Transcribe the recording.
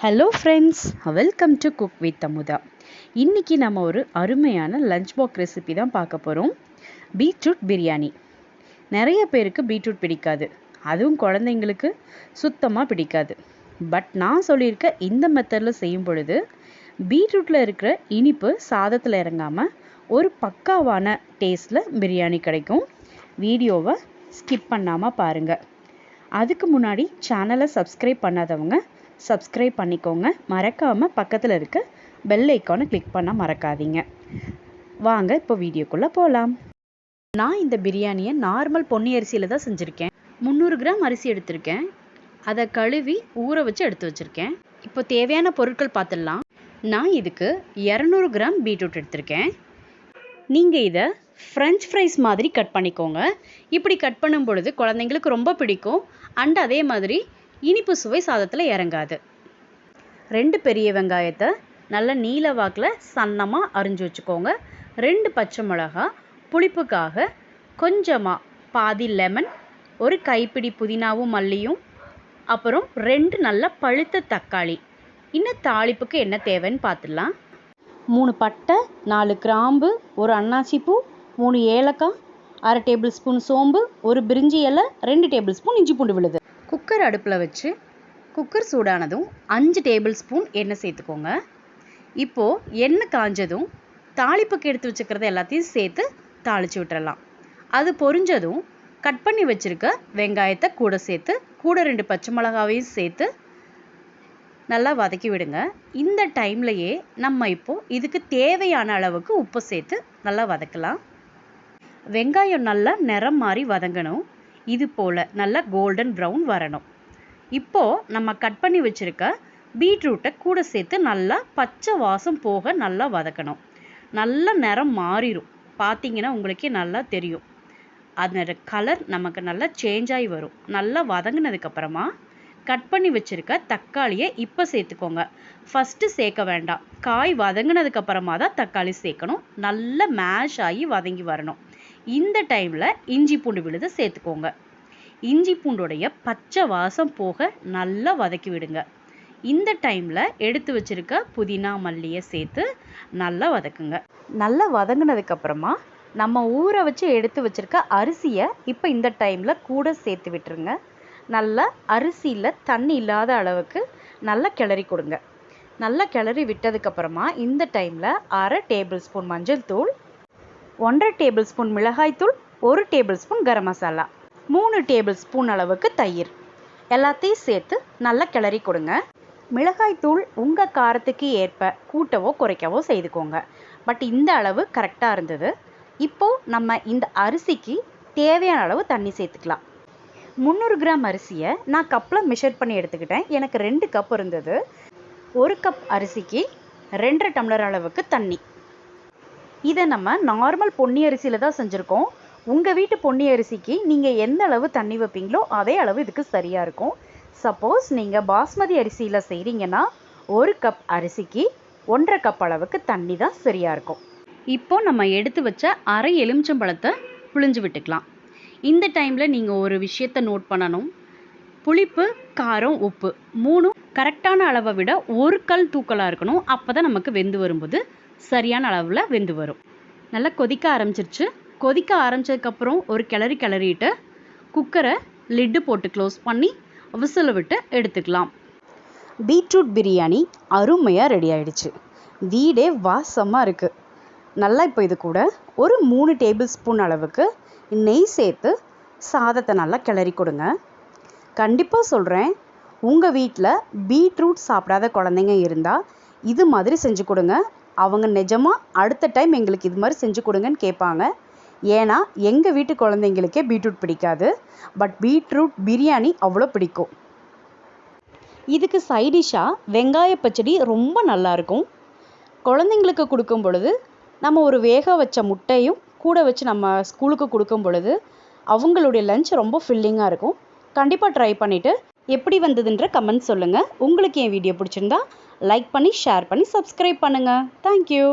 Hello friends welcome to cook with Amutha இன்றைக்கி நம்ம ஒரு அருமையான லஞ்ச் பாக் ரெசிபி தான் பார்க்க போகிறோம் பீட்ரூட் பிரியாணி நிறைய பேருக்கு பீட்ரூட் பிடிக்காது. அதுவும் குழந்தைங்களுக்கு சுத்தமாக பிடிக்காது. பட் நான் சொல்லியிருக்க இந்த மெத்தடில் செய்யும் பொழுது பீட்ரூட்டில் இருக்கிற இனிப்பு சாதத்தில் இறங்காமல் ஒரு பக்காவான டேஸ்ட்டில் பிரியாணி கிடைக்கும். வீடியோவை ஸ்கிப் பண்ணாமல் பாருங்கள் அதுக்கு முன்னாடி சேனலை சப்ஸ்கிரைப் பண்ணாதவங்க சப்ஸ்கிரைப் பண்ணிக்கோங்க. மறக்காமல் பக்கத்தில் இருக்க பெல் ஐக்கானை கிளிக் பண்ண மறக்காதீங்க. வாங்க இப்போ வீடியோக்குள்ளே போகலாம் நான் இந்த பிரியாணியை நார்மல் பொன்னி அரிசியில் தான் செஞ்சுருக்கேன். முந்நூறு கிராம் அரிசி எடுத்திருக்கேன். அதை கழுவி ஊற வச்சு எடுத்து வச்சுருக்கேன். இப்போ தேவையான பொருட்கள் பார்த்துடலாம். நான் இதுக்கு இரநூறு கிராம் பீட்ரூட் எடுத்திருக்கேன். நீங்கள் இதை ஃப்ரெஞ்ச் ஃப்ரைஸ் மாதிரி கட் பண்ணிக்கோங்க. இப்படி கட் பண்ணும் பொழுது குழந்தைங்களுக்கு ரொம்ப பிடிக்கும். அண்ட் அதே மாதிரி இனிப்பு சுவை சாதத்தில் இறங்காது. ரெண்டு பெரிய வெங்காயத்தை நல்ல நீல வாக்கில் சன்னமாக அரிஞ்சு வச்சுக்கோங்க. ரெண்டு பச்சை மிளகா புளிப்புக்காக கொஞ்சமாக பாதி லெமன் ஒரு கைப்பிடி புதினாவும் மல்லியும் அப்புறம் ரெண்டு நல்ல பழுத்த தக்காளி. இன்னும் தாளிப்புக்கு என்ன தேவைன்னு பார்த்துடலாம் மூணு பட்டை நாலு கிராம்பு ஒரு அன்னாசி பூ மூணு ஏலக்காய் அரை டேபிள் ஸ்பூன் சோம்பு ஒரு பிரிஞ்சி இலை ரெண்டு டேபிள் ஸ்பூன் இஞ்சி பூண்டு விழுது. குக்கர் அடுப்பில் வச்சு குக்கர் சூடானதும் அஞ்சு டேபிள் ஸ்பூன் எண்ணெய் சேர்த்துக்கோங்க. இப்போது எண்ணெய் காஞ்சதும் தாளிப்புக்கு எடுத்து வச்சுக்கிறத எல்லாத்தையும் சேர்த்து தாளித்து விட்டுறலாம். அது பொரிஞ்சதும் கட் பண்ணி வச்சுருக்க வெங்காயத்தை கூட சேர்த்து கூட ரெண்டு பச்சை மிளகாவையும் சேர்த்து நல்லா வதக்கி விடுங்க. இந்த டைம்லையே நம்ம இப்போது இதுக்கு தேவையான அளவுக்கு உப்பு சேர்த்து நல்லா வதக்கலாம். வெங்காயம் நல்லா நிறம் மாறி வதங்கணும். இது போல் நல்லா கோல்டன் ப்ரௌன் வரணும். இப்போது நம்ம கட் பண்ணி வச்சுருக்க பீட்ரூட்டை கூட சேர்த்து நல்லா பச்சை வாசம் போக நல்லா வதக்கணும். நல்ல நிறம் மாறிடும் பார்த்தீங்கன்னா உங்களுக்கே நல்லா தெரியும். அதோட கலர் நமக்கு நல்லா சேஞ்ச் ஆகி வரும். நல்லா வதங்கினதுக்கப்புறமா கட் பண்ணி வச்சுருக்க தக்காளியை இப்போ சேர்த்துக்கோங்க. ஃபஸ்ட்டு சேர்க்க வேண்டாம். காய் வதங்கினதுக்கப்புறமா தான் தக்காளி சேர்க்கணும். நல்லா மேஷ் ஆகி வதங்கி வரணும். இந்த டைமில் இஞ்சி பூண்டு விழுது சேர்த்துக்கோங்க. இஞ்சி பூண்டுடைய பச்சை வாசம் போக நல்லா வதக்கி விடுங்க. இந்த டைமில் எடுத்து வச்சுருக்க புதினா மல்லியை சேர்த்து நல்லா வதக்குங்க. நல்லா வதங்கினதுக்கப்புறமா நம்ம ஊற வச்சு எடுத்து வச்சுருக்க அரிசியை இப்போ இந்த டைமில் கூட சேர்த்து விட்டுருங்க. நல்லா அரிசியில் தண்ணி இல்லாத அளவுக்கு நல்லா கிளறி கொடுங்க. நல்லா கிளறி விட்டதுக்கப்புறமா இந்த டைமில் அரை டேபிள் ஸ்பூன் மஞ்சள் தூள் ஒன்றரை டேபிள் ஸ்பூன் மிளகாய்த்தூள் ஒரு டேபிள் ஸ்பூன் கரம் மசாலா. மூணு டேபிள் ஸ்பூன் அளவுக்கு தயிர். எல்லாத்தையும் சேர்த்து நல்லா கிளறி கொடுங்க. மிளகாய்த்தூள் உங்கள் காரத்துக்கு ஏற்ப கூட்டவோ குறைக்கவோ செய்துக்கோங்க. பட் இந்த அளவு கரெக்டாக இருந்தது. இப்போது நம்ம இந்த அரிசிக்கு தேவையான அளவு தண்ணி சேர்த்துக்கலாம். முந்நூறு கிராம் அரிசியை நான் கப்பில் மெஷர் பண்ணி எடுத்துக்கிட்டேன். எனக்கு ரெண்டு கப் இருந்தது. ஒரு கப் அரிசிக்கு ரெண்டரை டம்ளர் அளவுக்கு தண்ணி. இதை நம்ம நார்மல் பொன்னி அரிசியில் தான் செஞ்சுருக்கோம். உங்கள் வீட்டு பொன்னி அரிசிக்கு நீங்கள் எந்த அளவு தண்ணி வைப்பீங்களோ அதே அளவு இதுக்கு சரியாக இருக்கும். சப்போஸ் நீங்கள் பாஸ்மதி அரிசியில் செய்கிறீங்கன்னா ஒரு கப் அரிசிக்கு ஒன்றரை கப் அளவுக்கு தண்ணி தான் சரியாக இருக்கும். இப்போ நம்ம எடுத்து வச்ச அரை எலுமிச்சம்பழத்தை புழிஞ்சு விட்டுக்கலாம். இந்த டைமில் நீங்கள் ஒரு விஷயத்தை நோட் பண்ணணும். புளிப்பு காரம் உப்பு மூணும் கரெக்டான அளவை விட ஒரு கல் தூக்கலாக இருக்கணும். அப்போ தான் நமக்கு வெந்து வரும்போது சரியான அளவில் வெந்து வரும். நல்லா கொதிக்க ஆரம்பிச்சிருச்சு. கொதிக்க ஆரம்பிச்சதுக்கப்புறம் ஒரு கிளறி கிளறிட்டு குக்கரை லிட்டு போட்டு க்ளோஸ் பண்ணி விசில் விட்டு எடுத்துக்கலாம். பீட்ரூட் பிரியாணி அருமையாக ரெடி ஆயிடுச்சு. வீடே வாசமாக இருக்குது நல்லா இப்போ இது கூட ஒரு மூணு டேபிள் ஸ்பூன் அளவுக்கு நெய் சேர்த்து சாதத்தை நல்லா கிளறி கொடுங்க. கண்டிப்பாக சொல்கிறேன் உங்கள் வீட்டில் பீட்ரூட் சாப்பிடாத குழந்தைங்க இருந்தால் இது மாதிரி செஞ்சு கொடுங்க. அவங்க நிஜமாக அடுத்த டைம் எங்களுக்கு இது மாதிரி செஞ்சு கொடுங்கன்னு கேட்பாங்க. ஏன்னா எங்கள் வீட்டு குழந்தைங்களுக்கே பீட்ரூட் பிடிக்காது பட் பீட்ரூட் பிரியாணி அவ்வளோ பிடிக்கும். இதுக்கு சைடிஷாக வெங்காய பச்சடி ரொம்ப நல்லாயிருக்கும் குழந்தைங்களுக்கு கொடுக்கும் பொழுது நம்ம ஒரு வேக வச்ச முட்டையும் கூட வச்சு நம்ம ஸ்கூலுக்கு கொடுக்கும் பொழுது அவங்களுடைய லஞ்ச் ரொம்ப ஃபில்லிங்காக இருக்கும். கண்டிப்பாக ட்ரை பண்ணிவிட்டு எப்படி வந்ததுன்ற கமெண்ட் சொல்லுங்கள் உங்களுக்கு என் வீடியோ பிடிச்சிருந்தா லைக் பண்ணி ஷேர் பண்ணி சப்ஸ்கிரைப் பண்ணுங்கள் தேங்க்யூ